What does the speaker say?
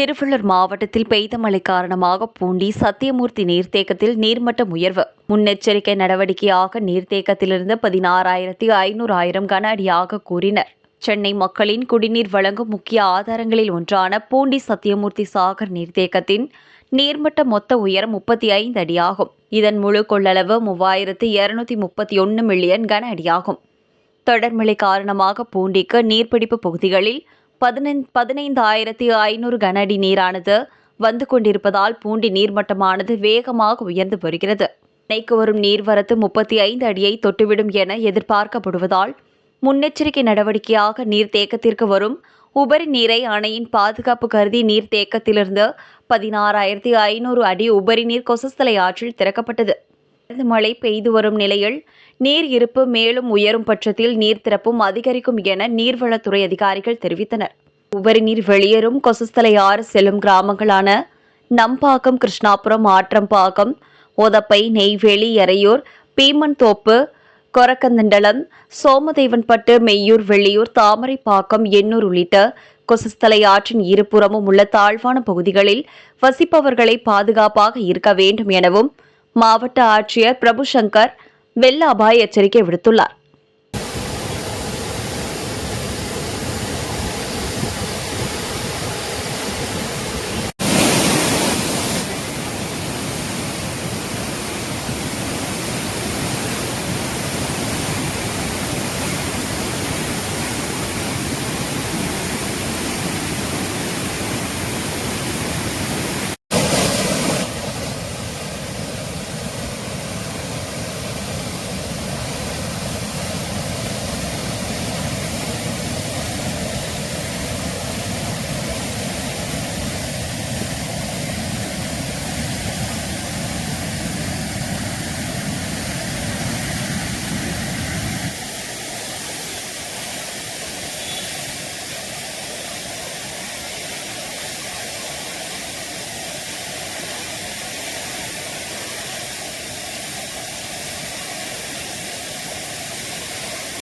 திருவள்ளூர் மாவட்டத்தில் பெய்த மழை காரணமாக பூண்டி சத்தியமூர்த்தி நீர்த்தேக்கத்தில் நீர்மட்டம் உயர்வு. முன்னெச்சரிக்கை நடவடிக்கையாக நீர்த்தேக்கத்திலிருந்து பதினாறாயிரத்தி ஐநூறு ஆயிரம் கன அடியாக கூறினர். சென்னை மக்களின் குடிநீர் வழங்கும் முக்கிய ஆதாரங்களில் ஒன்றான பூண்டி சத்தியமூர்த்தி சாகர் நீர்த்தேக்கத்தின் நீர்மட்ட மொத்த உயரம் முப்பத்தி ஐந்து அடியாகும். இதன் முழு கொள்ளளவு மூவாயிரத்து இருநூத்தி முப்பத்தி ஒன்று மில்லியன் கன அடியாகும். தொடர்மழை காரணமாக பூண்டிக்கு நீர்பிடிப்பு பகுதிகளில் பதினைந்து ஆயிரத்தி ஐநூறு கன அடி நீரானது வந்து கொண்டிருப்பதால் பூண்டி நீர்மட்டமானது வேகமாக உயர்ந்து வருகிறது. அணைக்கு வரும் நீர்வரத்து முப்பத்தி ஐந்து அடியை தொட்டுவிடும் என எதிர்பார்க்கப்படுவதால் முன்னெச்சரிக்கை நடவடிக்கையாக நீர்த்தேக்கத்திற்கு வரும் உபரி நீரை அணையின் பாதுகாப்பு கருதி நீர்த்தேக்கத்திலிருந்து பதினாறாயிரத்தி ஐநூறு அடி உபரி நீர் கொசஸ்தலை ஆற்றில் திறக்கப்பட்டது. மழை பெய்து வரும் நிலையில் நீர் இருப்பு மேலும் உயரும் பட்சத்தில் நீர் திறப்பும் அதிகரிக்கும் என நீர்வளத்துறை அதிகாரிகள் தெரிவித்தனர். உபரி நீர் வெளியேறும் கொசுஸ்தலை ஆறு செல்லும் கிராமங்களான நம்பாக்கம் கிருஷ்ணாபுரம் ஆற்றம்பாக்கம் ஓதப்பை நெய்வேலி எறையூர் பீமன்தோப்பு கொரக்கந்தண்டலம் சோமதேவன்பட்டு மெய்யூர் வெள்ளியூர் தாமரைப்பாக்கம் எண்ணூர் உள்ளிட்ட கொசுஸ்தலை ஆற்றின் இருபுறமும் உள்ள தாழ்வான பகுதிகளில் வசிப்பவர்களை பாதுகாப்பாக இருக்க வேண்டும் எனவும் மாவட்ட ஆட்சியர் பிரபுசங்கர் வெள்ள அபாய எச்சரிக்கை விடுத்துள்ளார்.